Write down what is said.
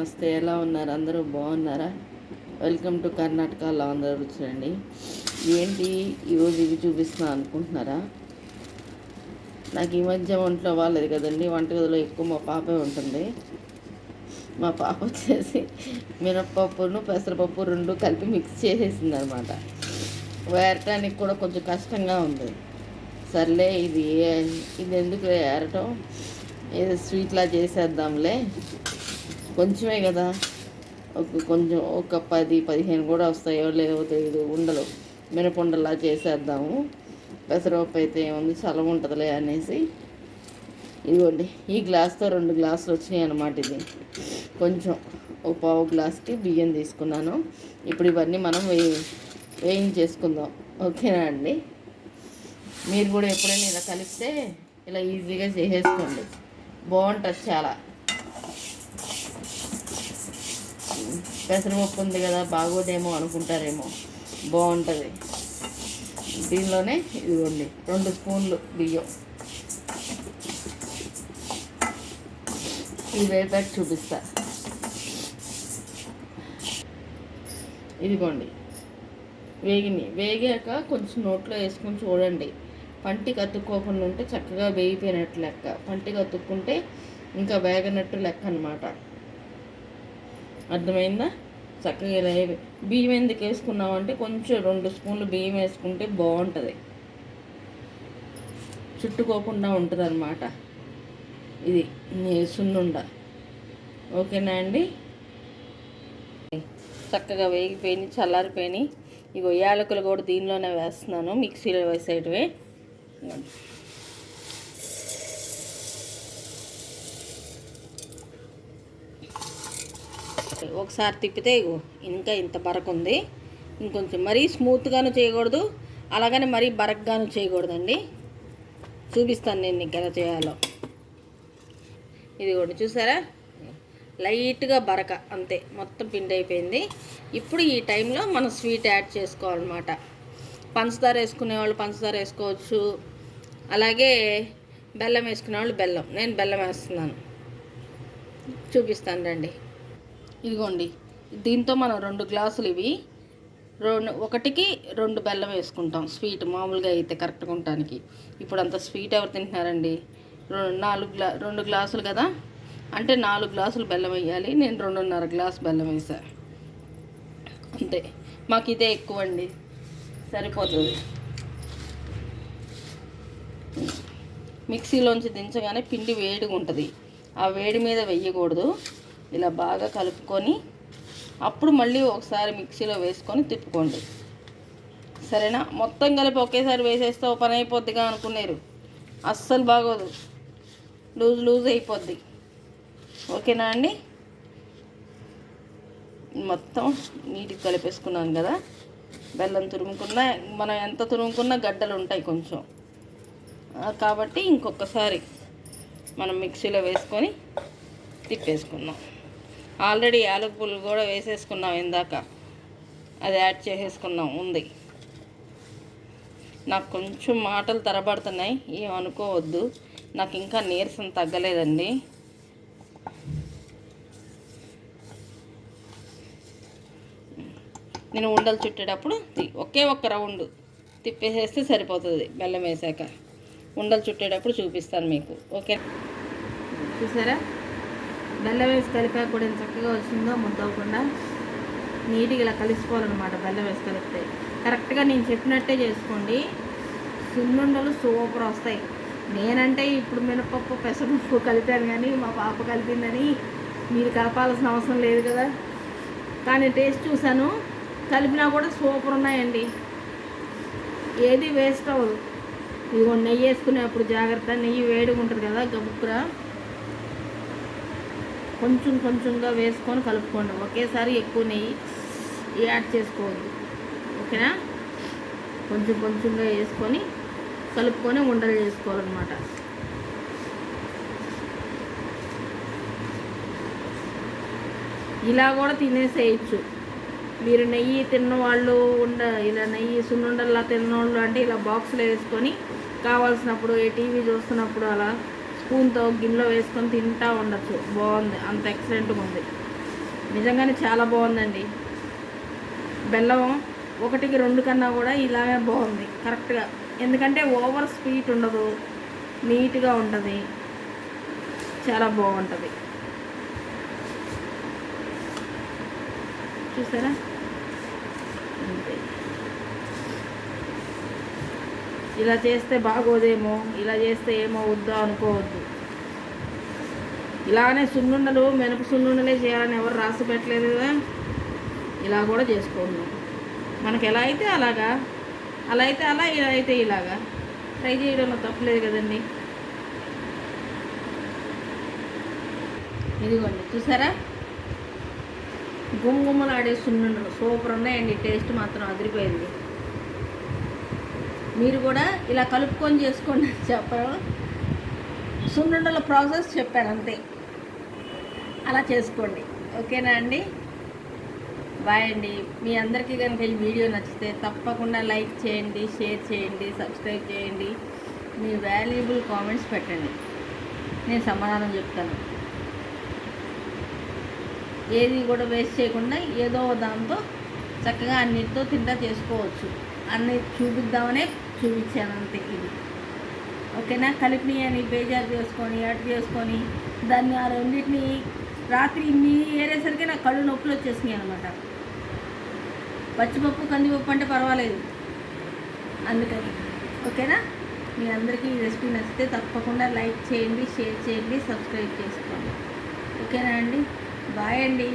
నమస్తే ఎలా ఉన్నారు? అందరూ బాగున్నారా? వెల్కమ్ టు కర్ణాటక లాంధ్ర రుచులండి ఏంటి? ఈరోజు ఇవి చూపిస్తున్నా అనుకుంటున్నారా? నాకు ఈ మధ్య ఒంట్లో వాళ్ళది కదండి. వంటగదిలో ఎక్కువ మా పాపే ఉంటుంది. మా పాప వచ్చేసి మినప్పప్పును పెసరపప్పు రెండు కలిపి మిక్స్ చేసేసింది అనమాట వేరటానికి కూడా కొంచెం కష్టంగా ఉంది. సర్లే ఇది ఇది ఎందుకు ఏరటం ఏదో స్వీట్లా చేసేద్దాంలే. కొంచెమే కదా. ఒక కొంచెం ఒక పది పదిహేను కూడా వస్తాయో లేవో తెలియదు ఉండలు. మినపుండలా చేసేద్దాము. పెసరపప్పు అయితే ఏముంది? చలం ఉంటుందిలే అనేసి. ఇదిగోండి ఈ గ్లాస్తో రెండు గ్లాసులు వచ్చినాయి అన్నమాట ఇది కొంచెం ఒక పావు గ్లాస్కి బియ్యం తీసుకున్నాను. ఇప్పుడు ఇవన్నీ మనం వే వేయించేసుకుందాం. ఓకేనా అండి? మీరు కూడా ఎప్పుడైనా ఇలా కలిపితే ఇలా ఈజీగా చేసేసుకోండి. బాగుంటుంది చాలా. పెసరపప్పు ఉంది కదా బాగోదేమో అనుకుంటారేమో. బాగుంటుంది. దీనిలోనే ఇదిగోండి రెండు స్పూన్లు బియ్యం. ఇది వేపాక చూపిస్తా. ఇదిగోండి వేగిని వేగాక కొంచెం నోట్లో వేసుకొని చూడండి. పంటికి కత్తుక్కోకుండా ఉంటే చక్కగా వేగిపోయినట్టు లెక్క. పంటికి అతుక్కుంటే ఇంకా వేగనట్టు లెక్క అనమాట అర్థమైందా? చక్కగా ఇలా బియ్యం ఎందుకు వేసుకున్నామంటే కొంచెం రెండు స్పూన్లు బియ్యం వేసుకుంటే బాగుంటుంది. చుట్టుకోకుండా ఉంటుంది అనమాట ఇది సున్నుండ. ఓకేనా అండి? చక్కగా వేగిపోయి చల్లారిపోయినాయి. ఇగో యాలకులు కూడా దీనిలోనే వేస్తున్నాను మిక్సీలో వేసేటివి. ఒకసారి తిప్పితే ఇంకా ఇంత బరకు ఉంది ఇంకొంచెం మరీ స్మూత్గాను చేయకూడదు అలాగని మరీ బరక్గాను చేయకూడదండి. చూపిస్తాను నేను నీకు ఎలా చేయాలో. ఇది కూడా చూసారా? లైట్గా బరక అంతే మొత్తం పిండి అయిపోయింది. ఇప్పుడు ఈ టైంలో మనం స్వీట్ యాడ్ చేసుకోవాలన్నమాట. పంచదార వేసుకునే వాళ్ళు పంచదార వేసుకోవచ్చు. అలాగే బెల్లం వేసుకునే వాళ్ళు బెల్లం. నేను బెల్లం వేస్తున్నాను. చూపిస్తాను రండి. ఇదిగోండి దీంతో మనం రెండు గ్లాసులు ఇవి రెండు ఒకటికి రెండు బెల్లం వేసుకుంటాం స్వీట్ మామూలుగా అయితే కరెక్ట్గా ఉండటానికి. ఇప్పుడు అంత స్వీట్ ఎవరు తింటున్నారండి? నాలుగు గ్లా రెండు గ్లాసులు కదా? అంటే నాలుగు గ్లాసులు బెల్లం వేయాలి నేను రెండున్నర గ్లాస్ బెల్లం వేసా. అంతే మాకు ఇదే ఎక్కువ అండి సరిపోతుంది. మిక్సీలోంచి దించగానే పిండి వేడిగా ఉంటుంది ఆ వేడి మీద వేయకూడదు. ఇలా బాగా కలుపుకొని అప్పుడు మళ్ళీ ఒకసారి మిక్సీలో వేసుకొని తిప్పుకోండి. సరేనా? మొత్తం కలిపి ఒకేసారి వేసేస్తే పని అయిపోద్దిగా అనుకున్నారు అస్సలు బాగోదు. లూజ్ లూజ్ అయిపోద్ది. ఓకేనా అండి? మొత్తం నీటికి కలిపేసుకున్నాను కదా. బెల్లం తురుముకున్నా మనం ఎంత తురుముకున్నా గడ్డలు ఉంటాయి కొంచెం. కాబట్టి ఇంకొకసారి మనం మిక్సీలో వేసుకొని తిప్పేసుకుందాం. ఆల్రెడీ యాలకులు కూడా వేసేసుకున్నాం ఇందాక. అది యాడ్ చేసేసుకున్నాం ఉంది. నాకు కొంచెం మాటలు తరబడుతున్నాయి ఏమనుకోవద్దు. నాకు ఇంకా నీరసం తగ్గలేదండి. నేను ఉండలు చుట్టేటప్పుడు ఒకే ఒక్క రౌండ్ తిప్పేసేస్తే సరిపోతుంది బెల్లం వేసాక. ఉండలు చుట్టేటప్పుడు చూపిస్తాను మీకు ఓకే? చూసారా? బెల్లం వేసి కలిపా కూడా ఎంత చక్కగా వచ్చిందో ముద్దవకుండా నీట్గా ఇలా కలిసిపోవాలన్నమాట బెల్లం వేసి కలిపితే. కరెక్ట్గా నేను చెప్పినట్టే చేసుకోండి. సున్నుండలు సూపర్ వస్తాయి. నేనంటే ఇప్పుడు మినపప్పు పెసరపప్పు కలిపాను కానీ మా పాప కలిపిందని మీరు కలపాల్సిన అవసరం లేదు కదా. కానీ టేస్ట్ చూశాను. కలిపినా కూడా సూపర్ ఉన్నాయండి. ఏది వేస్ట్ అవ్వదు. ఇదిగో నెయ్యి వేసుకునేప్పుడు జాగ్రత్త నెయ్యి వేడిగా ఉంటుంది కదా గబుక్కురా. కొంచెం కొంచెంగా వేసుకొని కలుపుకోండి. ఒకేసారి ఎక్కువ నెయ్యి యాడ్ చేసుకోవద్దు. ఓకేనా? కొంచెం కొంచెంగా వేసుకొని కలుపుకొని ఉండలు చేసుకోవాలన్నమాట. ఇలా కూడా తినేసేయచ్చు. మీరు నెయ్యి తిన్న వాళ్ళు ఉండ ఇలా నెయ్యి సున్నుండల్లా తిన్న వాళ్ళు అంటే ఇలా బాక్స్లో వేసుకొని కావాల్సినప్పుడు ఏ టీవీ చూస్తున్నప్పుడు అలా స్పూన్తో గిన్నెలో వేసుకొని తింటా ఉండొచ్చు. బాగుంది. అంత ఎక్సలెంట్గా ఉంది. నిజంగానే చాలా బాగుందండి. బెల్లం ఒకటికి రెండు కన్నా కూడా ఇలాగే బాగుంది. కరెక్ట్గా ఎందుకంటే ఓవర్ స్వీట్ ఉండదు. నీట్గా ఉంటుంది. చాలా బాగుంటుంది. చూసారా అంతే ఇలా చేస్తే బాగోదేమో ఇలా చేస్తే ఏమో అనుకోవద్దు. ఇలానే సున్నుండలు మినప సున్నుండలే చేయాలని ఎవరు రాసి పెట్టలేదు కదా. ఇలా కూడా చేసుకోండి. మనకి ఎలా అయితే అలాగా అలా అయితే అలా ఇలా అయితే ఇలాగా. ట్రై చేయడంలో తప్పలేదు కదండి. ఇదిగోండి చూసారా? గుమ్మగుమ్మలాడే సున్నుండలు సూపర్ ఉన్నాయండి టేస్ట్ మాత్రం అదిరిపోయింది. మీరు కూడా ఇలా కలుపుకొని చేసుకోండి అని చెప్పడం. సున్నుండల ప్రాసెస్ చెప్పాను అంతే. అలా చేసుకోండి. ఓకేనా అండి? బాయ్ అండి. మీ అందరికీ కనుక ఈ వీడియో నచ్చితే తప్పకుండా లైక్ చేయండి షేర్ చేయండి సబ్స్క్రైబ్ చేయండి. మీ వాల్యుబుల్ కామెంట్స్ పెట్టండి. నేను సమాధానం చెప్తాను. ఏది కూడా వేస్ట్ చేయకుండా ఏదో దాంతో చక్కగా అన్నిటితో తింటా చేసుకోవచ్చు. అన్ని చూపిద్దామనే చూపించాను అంతే ఇది. ఓకేనా? కలిపిని అని బేజారు చేసుకొని అటు చేసుకొని దాన్ని ఆ రెండింటిని రాత్రి మీ ఏరేసరికి నాకు కళ్ళు నొప్పులు వచ్చేసినాయి అనమాట పచ్చిపప్పు కందిపప్పు అంటే పర్వాలేదు. అందుకని. ఓకేనా? మీ అందరికీ ఈ రెసిపీ నచ్చితే తప్పకుండా లైక్ చేయండి షేర్ చేయండి సబ్స్క్రైబ్ చేసుకోండి. ఓకేనా అండి? బాయ్ అండి.